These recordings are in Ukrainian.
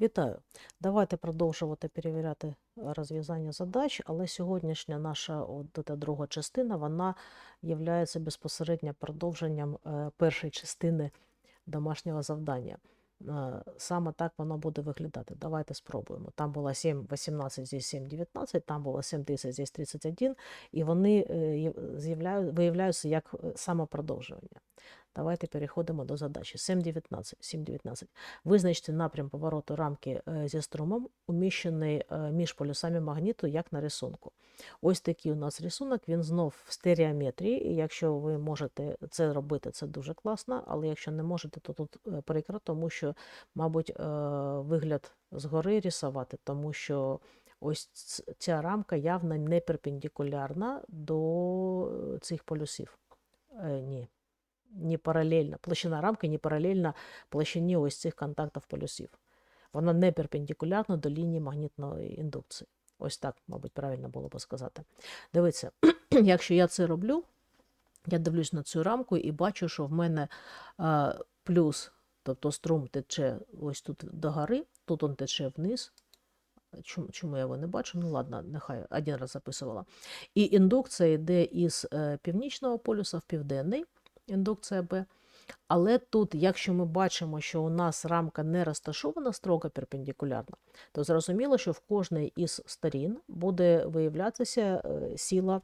Вітаю! Давайте продовжувати перевіряти е, розв'язання задач, але сьогоднішня наша от, друга частина вона є безпосередньо продовженням е, першої частини домашнього завдання. Е, Саме так воно буде виглядати. Давайте спробуємо. Там було 7,18, здесь 7,19, там було 7 тисяч, здесь 31, і вони виявляються як самопродовжування. Давайте переходимо до задачі. 7.19. 7.19. Визначте напрям повороту рамки е, зі струмом, уміщений е, між полюсами магніту, як на рисунку. Ось такий у нас рисунок, він знов в стереометрії, і якщо ви можете це робити, це дуже класно, але якщо не можете, то тут е, прикро, тому що, мабуть, вигляд згори рисувати, тому що ось ця рамка явно не перпендикулярна до цих полюсів. Е, Ні не паралельно, площина рамки не паралельна площині ось цих контактів полюсів. Вона не перпендикулярна до лінії магнітної індукції. Ось так, мабуть, правильно було би сказати. Дивіться, якщо я це роблю, я дивлюсь на цю рамку і бачу, що в мене а, плюс, тобто струм тече ось тут догори, тут він тече вниз. Чому, чому я його не бачу? Ну ладно, нехай один раз записувала. І індукція йде із е, північного полюса в південний, індукція Б. Але тут, якщо ми бачимо, що у нас рамка не розташована строго перпендикулярно, то зрозуміло, що в кожній із сторін буде виявлятися е, сила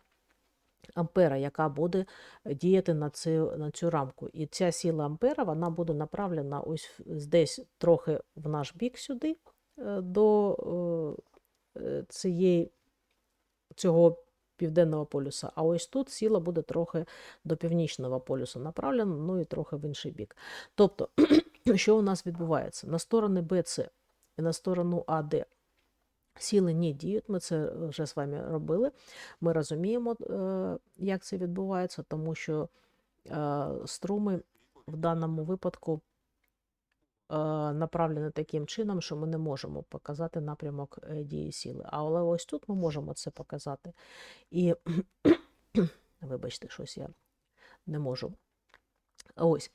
ампера, яка буде діяти на цю, на цю рамку. І ця сила ампера вона буде направлена ось десь трохи в наш бік сюди, е, до е, цієї, цього південного полюса. А ось тут сила буде трохи до північного полюсу направлена, ну і трохи в інший бік. Тобто, що у нас відбувається? На сторони BC і на сторону AD сили не діють, ми це вже з вами робили. Ми розуміємо, е, як це відбувається, тому що е, струми в даному випадку е, направлені таким чином, що ми не можемо показати напрямок е, дії сили. Але ось тут ми можемо це показати. І, вибачте, щось я не можу. Ось.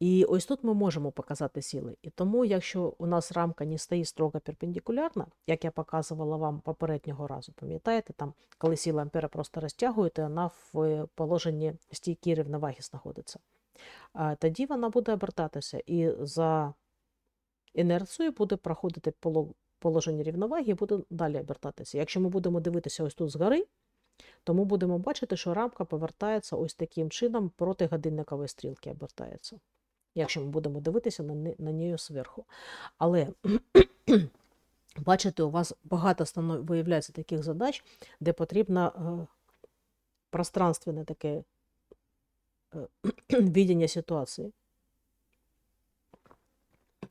І ось тут ми можемо показати сили. І тому, якщо у нас рамка не стоїть строго перпендикулярна, як я показувала вам попереднього разу, пам'ятаєте, там, коли сила ампера просто розтягуєте, вона в положенні стійкій рівноваги знаходиться. Тоді вона буде обертатися і за інерцією буде проходити положення рівноваги і буде далі обертатися. Якщо ми будемо дивитися ось тут згори, то ми будемо бачити, що рамка повертається ось таким чином проти годинникової стрілки обертається. Якщо ми будемо дивитися на, на неї зверху. Але бачите, у вас багато станов... виявляється таких задач, де потрібно е, пространственне таке е, віддання ситуації.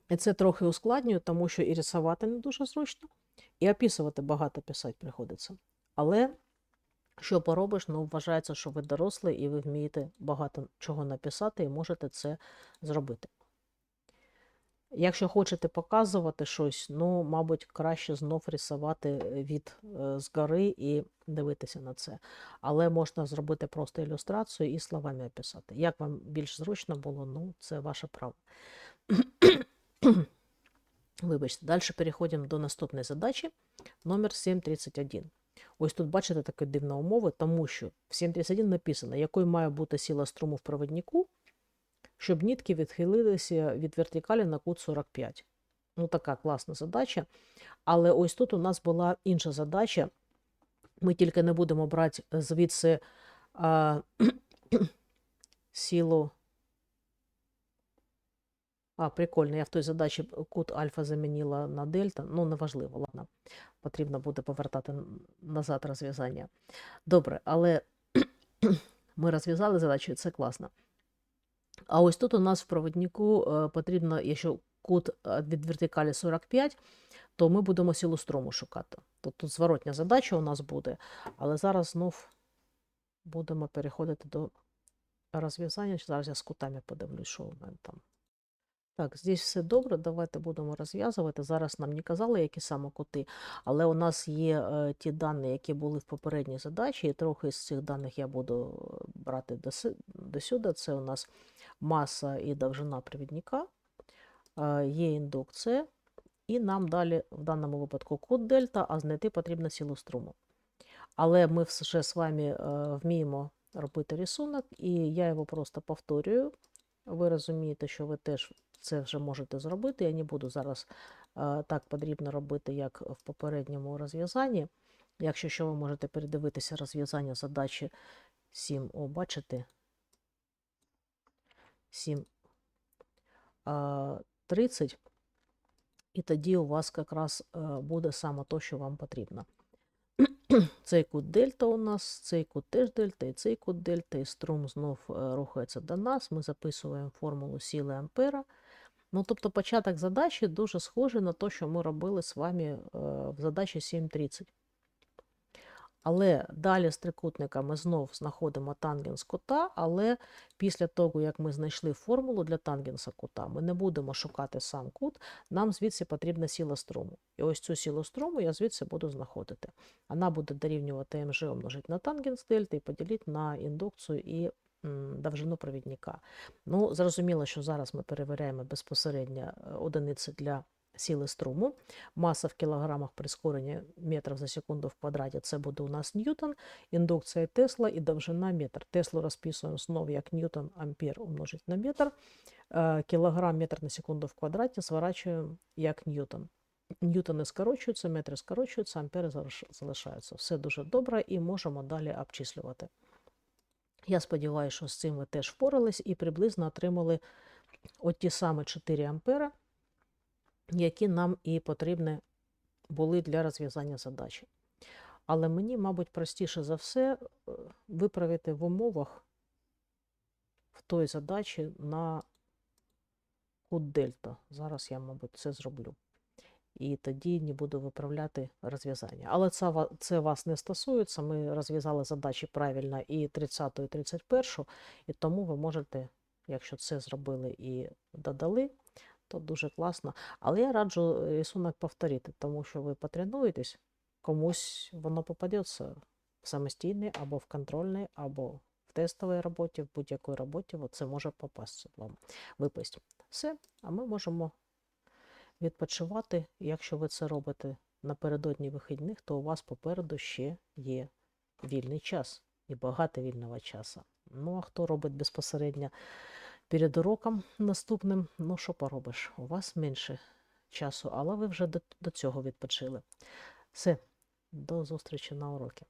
І це трохи ускладнює, тому що і рисувати не дуже зручно, і описувати багато писати приходиться. Але що поробиш, ну вважається, що ви дорослий і ви вмієте багато чого написати і можете це зробити. Якщо хочете показувати щось, ну, мабуть, краще знов рисувати від е, згори і дивитися на це. Але можна зробити просто ілюстрацію і словами описати. Як вам більш зручно було, ну, це ваше право. Вибачте, далі переходимо до наступної задачі, номер 731. Ось тут бачите таке дивна умова, тому що в 731 написано, якою має бути сила струму в провіднику, щоб нітки відхилилися від вертикалі на кут 45. Ну, така класна задача. Але ось тут у нас була інша задача. Ми тільки не будемо брати звідси а, силу. А, прикольно, я в той задачі кут альфа замінила на дельта. Ну, неважливо, ладно. Потрібно буде повертати назад розв'язання. Добре, але ми розв'язали задачу, це класно. А ось тут у нас в проводнику е, потрібно, якщо кут е, від вертикалі 45, то ми будемо силу струму шукати. Тобто тут зворотня задача у нас буде, але зараз знов будемо переходити до розв'язання. Зараз я з кутами подивлюсь, що у мене там. Так, здесь все добре, давайте будемо розв'язувати. Зараз нам не казали, які саме кути, але у нас є е, ті дані, які були в попередній задачі, і трохи з цих даних я буду е, брати до, сюди. Це у нас маса і довжина провідника, е, є індукція, і нам далі в даному випадку кут дельта, а знайти потрібно силу струму. Але ми вже з вами вміємо робити рисунок, і я його просто повторюю. Ви розумієте, що ви теж це вже можете зробити. Я не буду зараз е, так потрібно робити, як в попередньому розв'язанні. Якщо що, ви можете передивитися розв'язання задачі 7, о, бачите? 7, 30, і тоді у вас якраз е, буде саме то, що вам потрібно. Цей кут дельта у нас, цей кут теж дельта, і цей кут дельта, і струм знов е, рухається до нас. Ми записуємо формулу сили ампера. Ну, тобто початок задачі дуже схожий на те, що ми робили з вами е, в задачі 7.30. Але далі з трикутника ми знов знаходимо тангенс кута, але після того, як ми знайшли формулу для тангенса кута, ми не будемо шукати сам кут, нам звідси потрібна сила струму. І ось цю силу струму я звідси буду знаходити. Вона буде дорівнювати МЖ умножити на тангенс дельта і поділити на індукцію і довжину провідника. Ну, зрозуміло, що зараз ми перевіряємо безпосередньо е, одиниці для сили струму. Маса в кілограмах прискорення метрів за секунду в квадраті це буде у нас ньютон, індукція Тесла і довжина метр. Теслу розписуємо знову як ньютон ампер умножить на метр. Е, Кілограм метр на секунду в квадраті зворачуємо як ньютон. Ньютони скорочуються, метри скорочуються, ампери залишаються. Все дуже добре і можемо далі обчислювати. Я сподіваюся, що з цим ви теж впорались і приблизно отримали от ті самі 4 ампера, які нам і потрібні були для розв'язання задачі. Але мені, мабуть, простіше за все е, виправити в умовах в той задачі на кут дельта. Зараз я, мабуть, це зроблю. І тоді не буду виправляти розв'язання. Але це, це вас не стосується. Ми розв'язали задачі правильно і 30, і 31, і тому ви можете, якщо це зробили і додали, то дуже класно. Але я раджу рисунок повторити, тому що ви потренуєтесь, комусь воно попадеться в самостійний або в контрольний, або в тестовій роботі, в будь-якій роботі, це може попасти вам випасть. Все, а ми можемо відпочивати. Якщо ви це робите напередодні вихідних, то у вас попереду ще є вільний час і багато вільного часу. Ну, а хто робить безпосередньо перед уроком наступним, ну що поробиш? У вас менше часу, але ви вже до, до цього відпочили. Все, до зустрічі на уроки.